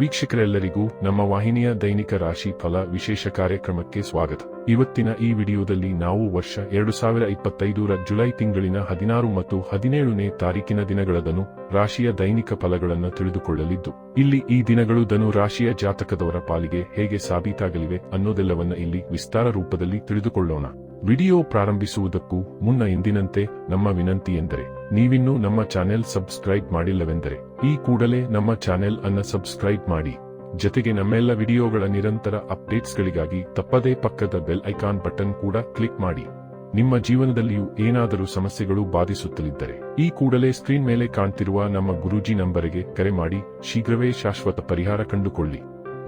ವೀಕ್ಷಕರೆಲ್ಲರಿಗೂ ನಮ್ಮ ವಾಹಿನಿಯ ದೈನಿಕ ರಾಶಿ ಫಲ ವಿಶೇಷ ಕಾರ್ಯಕ್ರಮಕ್ಕೆ ಸ್ವಾಗತ. ಇವತ್ತಿನ ಈ ವಿಡಿಯೋದಲ್ಲಿ ನಾವು ವರ್ಷ ಎರಡು ಸಾವಿರ ಇಪ್ಪತ್ತೈದರ ಜುಲೈ ತಿಂಗಳಿನ ಹದಿನಾರು ಮತ್ತು ಹದಿನೇಳನೇ ತಾರೀಕಿನ ದಿನಗಳದನು ರಾಶಿಯ ದೈನಿಕ ಫಲಗಳನ್ನು ತಿಳಿದುಕೊಳ್ಳಲಿದ್ದು, ಇಲ್ಲಿ ಈ ದಿನಗಳು ಧನು ರಾಶಿಯ ಜಾತಕದವರ ಪಾಲಿಗೆ ಹೇಗೆ ಸಾಬೀತಾಗಲಿವೆ ಅನ್ನೋದೆಲ್ಲವನ್ನ ಇಲ್ಲಿ ವಿಸ್ತಾರ ರೂಪದಲ್ಲಿ ತಿಳಿದುಕೊಳ್ಳೋಣ. ವಿಡಿಯೋ ಪ್ರಾರಂಭಿಸುವುದಕ್ಕೂ ಮುನ್ನ ಎಂದಿನಂತೆ ನಮ್ಮ ವಿನಂತಿ ಎಂದರೆ, ನೀವಿನ್ನೂ ನಮ್ಮ ಚಾನೆಲ್ ಸಬ್ಸ್ಕ್ರೈಬ್ ಮಾಡಿಲ್ಲವೆಂದರೆ, ಈ ಕೂಡಲೇ ನಮ್ಮ ಚಾನೆಲ್ ಅನ್ನ ಸಬ್ಸ್ಕ್ರೈಬ್ ಮಾಡಿ. ಜೊತೆಗೆ ನಮ್ಮೆಲ್ಲ ವಿಡಿಯೋಗಳ ನಿರಂತರ ಅಪ್ಡೇಟ್ಸ್ಗಳಿಗಾಗಿ ತಪ್ಪದೇ ಪಕ್ಕದ ಬೆಲ್ ಐಕಾನ್ ಬಟನ್ ಕೂಡ ಕ್ಲಿಕ್ ಮಾಡಿ. ನಿಮ್ಮ ಜೀವನದಲ್ಲಿಯೂ ಏನಾದರೂ ಸಮಸ್ಯೆಗಳು ಬಾಧಿಸುತ್ತಲಿದ್ದರೆ, ಈ ಕೂಡಲೇ ಸ್ಕ್ರೀನ್ ಮೇಲೆ ಕಾಣ್ತಿರುವ ನಮ್ಮ ಗುರೂಜಿ ನಂಬರಿಗೆ ಕರೆ ಮಾಡಿ, ಶೀಘ್ರವೇ ಶಾಶ್ವತ ಪರಿಹಾರ ಕಂಡುಕೊಳ್ಳಿ.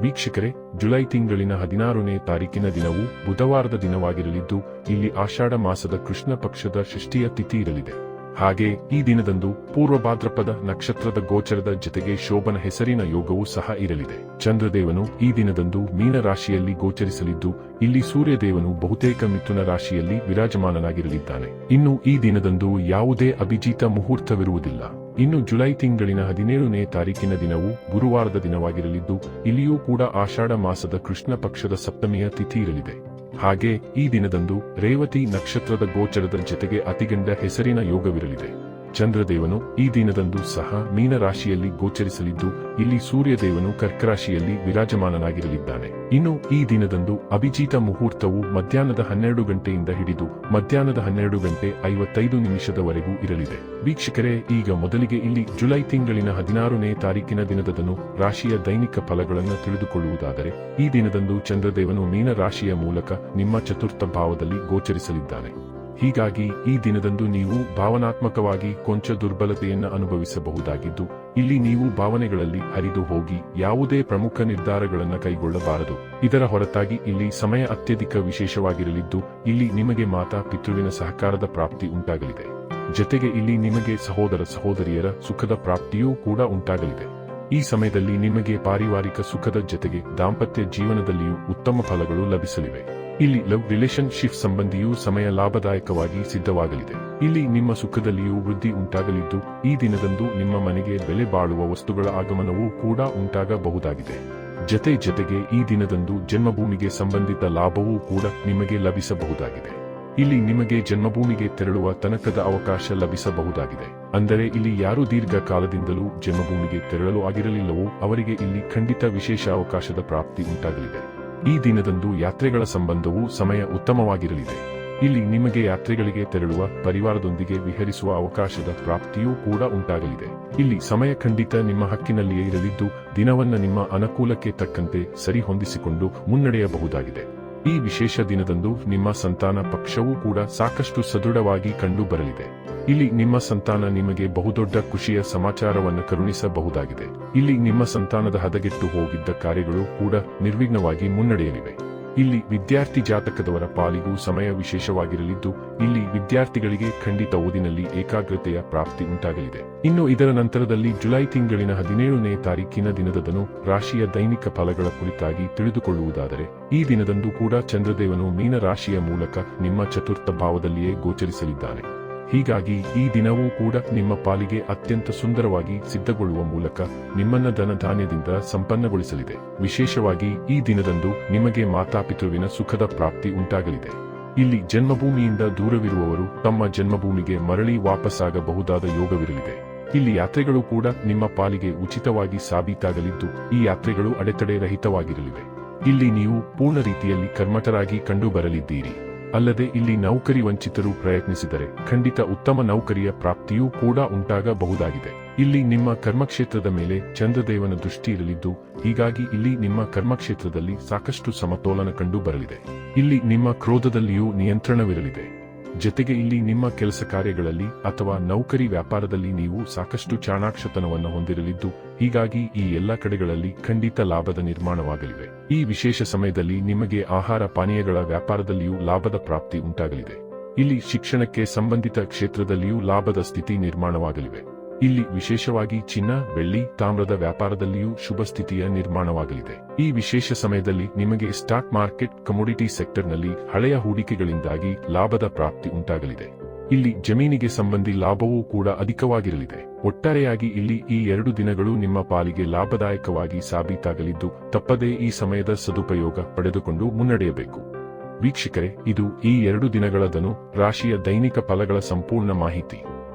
ವೀಕ್ಷಕರೇ, ಜುಲೈ ತಿಂಗಳಿನ ಹದಿನಾರನೇ ತಾರೀಕಿನ ದಿನವು ಬುಧವಾರದ ದಿನವಾಗಿರಲಿದ್ದು, ಇಲ್ಲಿ ಆಷಾಢ ಮಾಸದ ಕೃಷ್ಣ ಪಕ್ಷದ ಷಷ್ಠಿಯ ತಿಥಿ ಇರಲಿದೆ. ಹಾಗೆ ಈ ದಿನದಂದು ಪೂರ್ವ ಭಾದ್ರಪದ ನಕ್ಷತ್ರದ ಗೋಚರದ ಜೊತೆಗೆ ಶೋಭನ ಹೆಸರಿನ ಯೋಗವೂ ಸಹ ಇರಲಿದೆ. ಚಂದ್ರದೇವನು ಈ ದಿನದಂದು ಮೀನ ರಾಶಿಯಲ್ಲಿ ಗೋಚರಿಸಲಿದ್ದು, ಇಲ್ಲಿ ಸೂರ್ಯದೇವನು ಬಹುತೇಕ ಮಿಥುನ ರಾಶಿಯಲ್ಲಿ ವಿರಾಜಮಾನನಾಗಿರಲಿದ್ದಾನೆ. ಇನ್ನು ಈ ದಿನದಂದು ಯಾವುದೇ ಅಭಿಜಿತ ಮುಹೂರ್ತವಿರುವುದಿಲ್ಲ. ಇನ್ನು ಜುಲೈ ತಿಂಗಳಿನ ಹದಿನೇಳನೇ ತಾರೀಕಿನ ದಿನವು ಗುರುವಾರದ ದಿನವಾಗಿರಲಿದ್ದು, ಇಲ್ಲಿಯೂ ಕೂಡ ಆಷಾಢ ಮಾಸದ ಕೃಷ್ಣ ಪಕ್ಷದ ಸಪ್ತಮಿಯ ತಿಥಿ ಇರಲಿದೆ. ಹಾಗೆ ಈ ದಿನದಂದು ರೇವತಿ ನಕ್ಷತ್ರದ ಗೋಚರದ ಜೊತೆಗೆ ಅತಿಗಂಡ ಹೆಸರಿನ ಯೋಗವಿರಲಿದೆ. ಚಂದ್ರದೇವನು ಈ ದಿನದಂದು ಸಹ ಮೀನ ರಾಶಿಯಲ್ಲಿ ಗೋಚರಿಸಲಿದ್ದು, ಇಲ್ಲಿ ಸೂರ್ಯದೇವನು ಕರ್ಕರಾಶಿಯಲ್ಲಿ ವಿರಾಜಮಾನನಾಗಿರಲಿದ್ದಾನೆ. ಇನ್ನು ಈ ದಿನದಂದು ಅಭಿಜಿತ ಮುಹೂರ್ತವು ಮಧ್ಯಾಹ್ನದ ಹನ್ನೆರಡು ಗಂಟೆಯಿಂದ ಹಿಡಿದು ಮಧ್ಯಾಹ್ನದ ಹನ್ನೆರಡು ಗಂಟೆ ಐವತ್ತೈದು ನಿಮಿಷದವರೆಗೂ ಇರಲಿದೆ. ವೀಕ್ಷಕರೇ, ಈಗ ಮೊದಲಿಗೆ ಇಲ್ಲಿ ಜುಲೈ ತಿಂಗಳಿನ ಹದಿನಾರನೇ ತಾರೀಕಿನ ದಿನದದನು ರಾಶಿಯ ದೈನಿಕ ಫಲಗಳನ್ನು ತಿಳಿದುಕೊಳ್ಳುವುದಾದರೆ, ಈ ದಿನದಂದು ಚಂದ್ರದೇವನು ಮೀನ ರಾಶಿಯ ಮೂಲಕ ನಿಮ್ಮ ಚತುರ್ಥ ಭಾವದಲ್ಲಿ ಗೋಚರಿಸಲಿದ್ದಾನೆ. ಹೀಗಾಗಿ ಈ ದಿನದಂದು ನೀವು ಭಾವನಾತ್ಮಕವಾಗಿ ಕೊಂಚ ದುರ್ಬಲತೆಯನ್ನು ಅನುಭವಿಸಬಹುದಾಗಿದ್ದು, ಇಲ್ಲಿ ನೀವು ಭಾವನೆಗಳಲ್ಲಿ ಹರಿದು ಹೋಗಿ ಯಾವುದೇ ಪ್ರಮುಖ ನಿರ್ಧಾರಗಳನ್ನು ಕೈಗೊಳ್ಳಬಾರದು. ಇದರ ಹೊರತಾಗಿ ಇಲ್ಲಿ ಸಮಯ ಅತ್ಯಧಿಕ ವಿಶೇಷವಾಗಿರಲಿದ್ದು, ಇಲ್ಲಿ ನಿಮಗೆ ಮಾತಾ ಪಿತೃವಿನ ಸಹಕಾರದ ಪ್ರಾಪ್ತಿ ಉಂಟಾಗಲಿದೆ. ಜತೆಗೆ ಇಲ್ಲಿ ನಿಮಗೆ ಸಹೋದರ ಸಹೋದರಿಯರ ಸುಖದ ಪ್ರಾಪ್ತಿಯೂ ಕೂಡ ಉಂಟಾಗಲಿದೆ. ಈ ಸಮಯದಲ್ಲಿ ನಿಮಗೆ ಪಾರಿವಾರಿಕ ಸುಖದ ಜತೆಗೆ ದಾಂಪತ್ಯ ಜೀವನದಲ್ಲಿಯೂ ಉತ್ತಮ ಫಲಗಳು ಲಭಿಸಲಿವೆ. ಇಲ್ಲಿ ಲವ್ ರಿಲೇಶನ್ಶಿಪ್ ಸಂಬಂಧಿಯೂ ಸಮಯ ಲಾಭದಾಯಕವಾಗಿ ಸಿದ್ಧವಾಗಲಿದೆ. ಇಲ್ಲಿ ನಿಮ್ಮ ಸುಖದಲ್ಲಿಯೂ ವೃದ್ಧಿ ಉಂಟಾಗಲಿದ್ದು, ಈ ದಿನದಂದು ನಿಮ್ಮ ಮನೆಗೆ ಬೆಲೆ ಬಾಳುವ ವಸ್ತುಗಳ ಆಗಮನವೂ ಕೂಡ ಉಂಟಾಗಬಹುದಾಗಿದೆ. ಜತೆ ಜತೆಗೆ ಈ ದಿನದಂದು ಜನ್ಮಭೂಮಿಗೆ ಸಂಬಂಧಿತ ಲಾಭವೂ ಕೂಡ ನಿಮಗೆ ಲಭಿಸಬಹುದಾಗಿದೆ. ಇಲ್ಲಿ ನಿಮಗೆ ಜನ್ಮಭೂಮಿಗೆ ತೆರಳುವ ತನಕದ ಅವಕಾಶ ಲಭಿಸಬಹುದಾಗಿದೆ. ಅಂದರೆ ಇಲ್ಲಿ ಯಾರು ದೀರ್ಘಕಾಲದಿಂದಲೂ ಜನ್ಮಭೂಮಿಗೆ ತೆರಳಲು ಆಗಿರಲಿಲ್ಲವೋ ಅವರಿಗೆ ಇಲ್ಲಿ ಖಂಡಿತ ವಿಶೇಷ ಅವಕಾಶದ ಪ್ರಾಪ್ತಿ ಉಂಟಾಗಲಿದೆ. ಈ ದಿನದಂದು ಯಾತ್ರೆಗಳ ಸಂಬಂಧವು ಸಮಯ ಉತ್ತಮವಾಗಿರಲಿದೆ. ಇಲ್ಲಿ ನಿಮಗೆ ಯಾತ್ರೆಗಳಿಗೆ ತೆರಳುವ ಪರಿವಾರದೊಂದಿಗೆ ವಿಹರಿಸುವ ಅವಕಾಶದ ಪ್ರಾಪ್ತಿಯೂ ಕೂಡ ಉಂಟಾಗಲಿದೆ. ಇಲ್ಲಿ ಸಮಯ ಖಂಡಿತ ನಿಮ್ಮ ಹಕ್ಕಿನಲ್ಲಿಯೇ ಇರಲಿದ್ದು, ದಿನವನ್ನ ನಿಮ್ಮ ಅನುಕೂಲಕ್ಕೆ ತಕ್ಕಂತೆ ಸರಿಹೊಂದಿಸಿಕೊಂಡು ಮುನ್ನಡೆಯಬಹುದಾಗಿದೆ. ಈ ವಿಶೇಷ ದಿನದಂದು ನಿಮ್ಮ ಸಂತಾನ ಪಕ್ಷವೂ ಕೂಡ ಸಾಕಷ್ಟು ಸದೃಢವಾಗಿ ಕಂಡು ಬರಲಿದೆ ಇಲ್ಲಿ ನಿಮ್ಮ ಸಂತಾನ ನಿಮಗೆ ಬಹುದೊಡ್ಡ ಖುಷಿಯ ಸಮಾಚಾರವನ್ನು ಕರುಣಿಸಬಹುದಾಗಿದೆ. ಇಲ್ಲಿ ನಿಮ್ಮ ಸಂತಾನದ ಹದಗೆಟ್ಟು ಹೋಗಿದ್ದ ಕಾರ್ಯಗಳು ಕೂಡ ನಿರ್ವಿಘ್ನವಾಗಿ ಮುನ್ನಡೆಯಲಿವೆ. ಇಲ್ಲಿ ವಿದ್ಯಾರ್ಥಿ ಜಾತಕದವರ ಪಾಲಿಗೂ ಸಮಯ ವಿಶೇಷವಾಗಿರಲಿದ್ದು, ಇಲ್ಲಿ ವಿದ್ಯಾರ್ಥಿಗಳಿಗೆ ಖಂಡಿತ ಓದಿನಲ್ಲಿ ಏಕಾಗ್ರತೆಯ ಪ್ರಾಪ್ತಿ ಉಂಟಾಗಲಿದೆ. ಇನ್ನು ಇದರ ನಂತರದಲ್ಲಿ ಜುಲೈ ತಿಂಗಳಿನ ಹದಿನೇಳನೇ ತಾರೀಕಿನ ದಿನದದನು ರಾಶಿಯ ದೈನಿಕ ಫಲಗಳ ಕುರಿತಾಗಿ ತಿಳಿದುಕೊಳ್ಳುವುದಾದರೆ, ಈ ದಿನದಂದು ಕೂಡ ಚಂದ್ರದೇವನು ಮೀನ ರಾಶಿಯ ಮೂಲಕ ನಿಮ್ಮ ಚತುರ್ಥ ಭಾವದಲ್ಲಿಯೇ ಗೋಚರಿಸಲಿದ್ದಾನೆ. ಹೀಗಾಗಿ ಈ ದಿನವೂ ಕೂಡ ನಿಮ್ಮ ಪಾಲಿಗೆ ಅತ್ಯಂತ ಸುಂದರವಾಗಿ ಸಿದ್ಧಗೊಳ್ಳುವ ಮೂಲಕ ನಿಮ್ಮನ್ನ ಧನಧಾನ್ಯದಿಂದ ಸಂಪನ್ನಗೊಳಿಸಲಿದೆ. ವಿಶೇಷವಾಗಿ ಈ ದಿನದಂದು ನಿಮಗೆ ಮಾತಾಪಿತೃವಿನ ಸುಖದ ಪ್ರಾಪ್ತಿ ಉಂಟಾಗಲಿದೆ. ಇಲ್ಲಿ ಜನ್ಮಭೂಮಿಯಿಂದ ದೂರವಿರುವವರು ತಮ್ಮ ಜನ್ಮಭೂಮಿಗೆ ಮರಳಿ ವಾಪಸ್ಸಾಗಬಹುದಾದ ಯೋಗವಿರಲಿದೆ. ಇಲ್ಲಿ ಯಾತ್ರೆಗಳು ಕೂಡ ನಿಮ್ಮ ಪಾಲಿಗೆ ಉಚಿತವಾಗಿ ಸಾಬೀತಾಗಲಿದ್ದು, ಈ ಯಾತ್ರೆಗಳು ಅಡೆತಡೆ ರಹಿತವಾಗಿರಲಿವೆ. ಇಲ್ಲಿ ನೀವು ಪೂರ್ಣ ರೀತಿಯಲ್ಲಿ ಕರ್ಮಠರಾಗಿ ಕಂಡು ಬರಲಿದ್ದೀರಿ ಅಲ್ಲದೆ ಇಲ್ಲಿ ನೌಕರಿ ವಂಚಿತರು ಪ್ರಯತ್ನಿಸಿದರೆ ಖಂಡಿತ ಉತ್ತಮ ನೌಕರಿಯ ಪ್ರಾಪ್ತಿಯೂ ಕೂಡ ಉಂಟಾಗಬಹುದಾಗಿದೆ. ಇಲ್ಲಿ ನಿಮ್ಮ ಕರ್ಮಕ್ಷೇತ್ರದ ಮೇಲೆ ಚಂದ್ರದೇವನ ದೃಷ್ಟಿ ಇರಲಿದ್ದು, ಹೀಗಾಗಿ ಇಲ್ಲಿ ನಿಮ್ಮ ಕರ್ಮಕ್ಷೇತ್ರದಲ್ಲಿ ಸಾಕಷ್ಟು ಸಮತೋಲನ ಕಂಡು ಬರಲಿದೆ. ಇಲ್ಲಿ ನಿಮ್ಮ ಕ್ರೋಧದಲ್ಲಿಯೂ ನಿಯಂತ್ರಣವಿರಲಿದೆ. ಜೊತೆಗೆ ಇಲ್ಲಿ ನಿಮ್ಮ ಕೆಲಸ ಕಾರ್ಯಗಳಲ್ಲಿ ಅಥವಾ ನೌಕರಿ ವ್ಯಾಪಾರದಲ್ಲಿ ನೀವು ಸಾಕಷ್ಟು ಚಾಣಾಕ್ಷತನವನ್ನು ಹೊಂದಿರಲಿದ್ದು, ಹೀಗಾಗಿ ಈ ಎಲ್ಲ ಕಡೆಗಳಲ್ಲಿ ಖಂಡಿತ ಲಾಭದ ನಿರ್ಮಾಣವಾಗಲಿವೆ. ಈ ವಿಶೇಷ ಸಮಯದಲ್ಲಿ ನಿಮಗೆ ಆಹಾರ ಪಾನೀಯಗಳ ವ್ಯಾಪಾರದಲ್ಲಿಯೂ ಲಾಭದ ಪ್ರಾಪ್ತಿ ಉಂಟಾಗಲಿದೆ. ಇಲ್ಲಿ ಶಿಕ್ಷಣಕ್ಕೆ ಸಂಬಂಧಿತ ಕ್ಷೇತ್ರದಲ್ಲಿಯೂ ಲಾಭದ ಸ್ಥಿತಿ ನಿರ್ಮಾಣವಾಗಲಿವೆ. ಇಲ್ಲಿ ವಿಶೇಷವಾಗಿ ಚಿನ್ನ, ಬೆಳ್ಳಿ, ತಾಮ್ರದ ವ್ಯಾಪಾರದಲ್ಲಿಯೂ ಶುಭ ಸ್ಥಿತಿಯ ನಿರ್ಮಾಣವಾಗಲಿದೆ. ಈ ವಿಶೇಷ ಸಮಯದಲ್ಲಿ ನಿಮಗೆ ಸ್ಟಾಕ್ ಮಾರ್ಕೆಟ್, ಕಮೋಡಿಟಿ ಸೆಕ್ಟರ್ನಲ್ಲಿ ಹಳೆಯ ಹೂಡಿಕೆಗಳಿಂದಾಗಿ ಲಾಭದ ಪ್ರಾಪ್ತಿ ಉಂಟಾಗಲಿದೆ. ಇಲ್ಲಿ ಜಮೀನಿಗೆ ಸಂಬಂಧಿ ಲಾಭವೂ ಕೂಡ ಅಧಿಕವಾಗಿರಲಿದೆ. ಒಟ್ಟಾರೆಯಾಗಿ ಇಲ್ಲಿ ಈ ಎರಡು ದಿನಗಳು ನಿಮ್ಮ ಪಾಲಿಗೆ ಲಾಭದಾಯಕವಾಗಿ ಸಾಬೀತಾಗಲಿದ್ದು, ತಪ್ಪದೇ ಈ ಸಮಯದ ಸದುಪಯೋಗ ಪಡೆದುಕೊಂಡು ಮುನ್ನಡೆಯಬೇಕು. ವೀಕ್ಷಕರೇ, ಇದು ಈ ಎರಡು ದಿನಗಳದನು ರಾಶಿಯ ದೈನಿಕ ಫಲಗಳ ಸಂಪೂರ್ಣ ಮಾಹಿತಿ.